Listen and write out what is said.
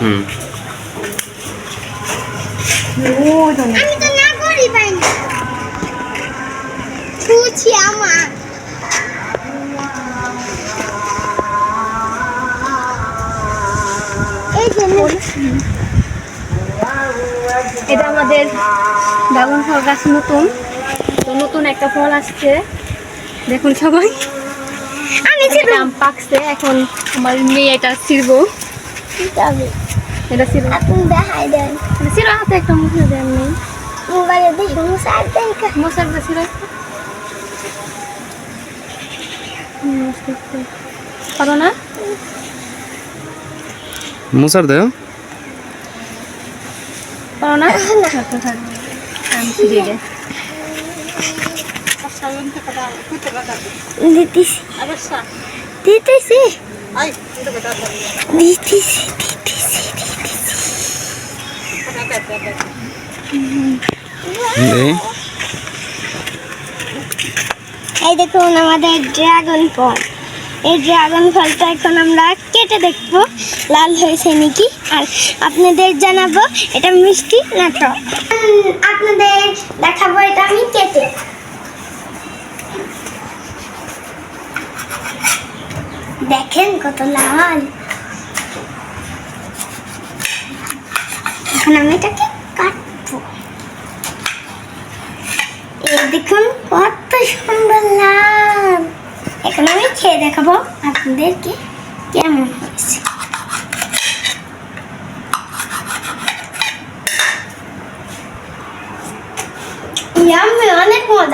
হুম। আমি তো না করি পাই না আমার এটা আমাদের ড্রাগন ফল গাছ নতুন। তো নতুন একটা ফল আসছে। দেখুন সবাই। আমি পাকছে। এখন আমার মেয়ে এটা ছিড়বো। তবে এটা ছিড়বো আপনি দেখাই দেন। ছিড়ো হাতে একটা মুখে দেন নেই। মোবাইলে দেখুন স্যার দেখা। মশার কাছে ছিড়ো পারো না? মুসার দেও পারো না? থাকো, থাকো। আমি দিতেছি। দিতেছি। দিতেছি দিতেছি দে এই দেখুন আমাদের ড্রাগন ফল এই ড্রাগন ফলটা এখন আমরা কেটে দেখব। লাল হয়েছে নাকি? আর আপনাদের জানাব এটা মিষ্টি না টক? আপনাদের দেখাবো এটা আমি কেটে। দেখেন কত লাল। এখন আমি এটাকে কাটবো। এই দেখুন, কত সুন্দর লাল। এখন আমি খেয়ে দেখাবো আপনাদেরকে কেমন হয়েছে। অনেক মজা।